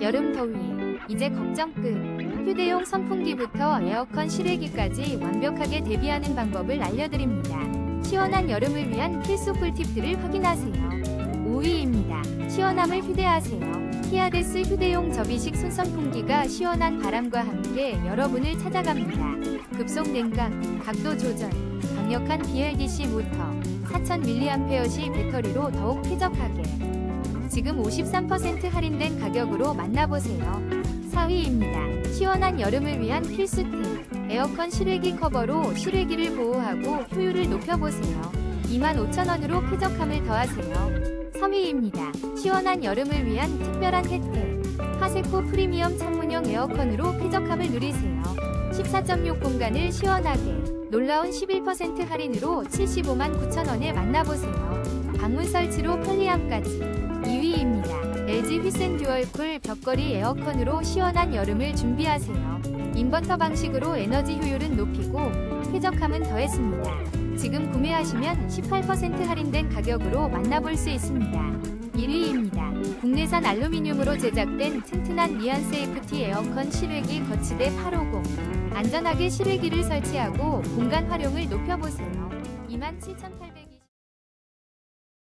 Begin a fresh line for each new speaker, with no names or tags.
여름 더위 이제 걱정 끝. 휴대용 선풍기부터 에어컨 실외기까지 완벽하게 대비하는 방법을 알려드립니다. 시원한 여름을 위한 필수 꿀팁들을 확인하세요. 5위입니다. 시원함을 휴대하세요. 히아데스 휴대용 접이식 손선풍기가 시원한 바람과 함께 여러분을 찾아갑니다. 급속 냉각, 각도 조절, 강력한 BLDC 모터, 4000mAh 배터리로 더욱 쾌적하게. 지금 53% 할인된 가격으로 만나보세요. 4위입니다. 시원한 여름을 위한 필수템. 에어컨 실외기 커버로 실외기를 보호하고 효율을 높여보세요. 25,000원으로 쾌적함을 더하세요. 3위입니다. 시원한 여름을 위한 특별한 혜택. 하세코 프리미엄 창문형 에어컨으로 쾌적함을 누리세요. 14.6 공간을 시원하게. 놀라운 11% 할인으로 75만 9천원에 만나보세요. 방문 설치로 편리함까지. 2위입니다. LG 휘센 듀얼쿨 벽걸이 에어컨으로 시원한 여름을 준비하세요. 인버터 방식으로 에너지 효율은 높이고 쾌적함은 더했습니다. 지금 구매하시면 18% 할인된 가격으로 만나볼 수 있습니다. 1위입니다. 국내산 알루미늄으로 제작된 튼튼한 미안 세이프티 에어컨 실외기 거치대 850. 안전하게 실외기를 설치하고 공간 활용을 높여보세요. 27,800